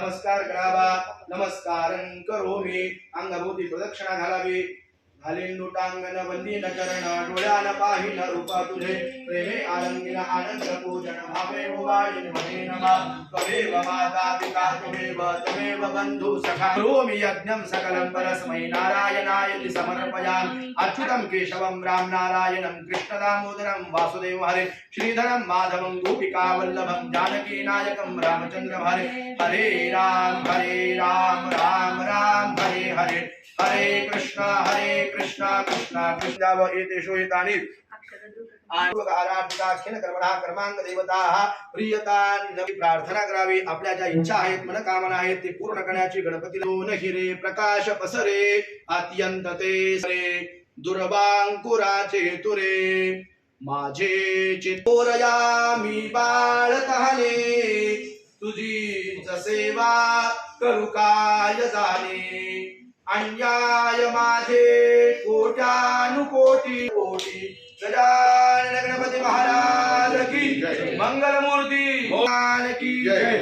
नमस्कार करावा नमस्कारं करोमि अंगभूती प्रदक्षिणा घालावी. घालीन लुटांगण डोळ्यान तुझे. प्रेमे आनंद पूजन भावे नमा त्वमेव माता पिता त्वमेव त्वमेव सखा. करोमि यज्ञं सकलं परस्मै नारायणाय समर्पयामि. अच्युतं केशवं राम नारायणं कृष्णदामोदरं वासुदेव हरे. श्रीधरं माधवं गोपिकावल्लभं जानकी नायकं रामचन्द्र हरे हरे राम हरे राम राम राम हरे हरे. हरे कृष्ण हरे कृष्ण कृष्ण कृष्ण व एतेषु एतानि आराधिताख्यन कर्मणा कर्मांग देवताः प्रियतां प्रार्थना करावी. आपल्या ज्या इच्छा आहेत मनकामना आहेत ते पूर्ण करण्याची गणपती दोन हिरे प्रकाश पसरे. अत्यंत ते सरे दुर्बांकुराचे तुरे. माझे चितोरया मी बाळ तहाने तुझी सेवा करू काय जाणे? अन्याय माझे कोटानुकोटी कोटी. गजानन गणपती महाराज की मंगलमूर्ती. की जय.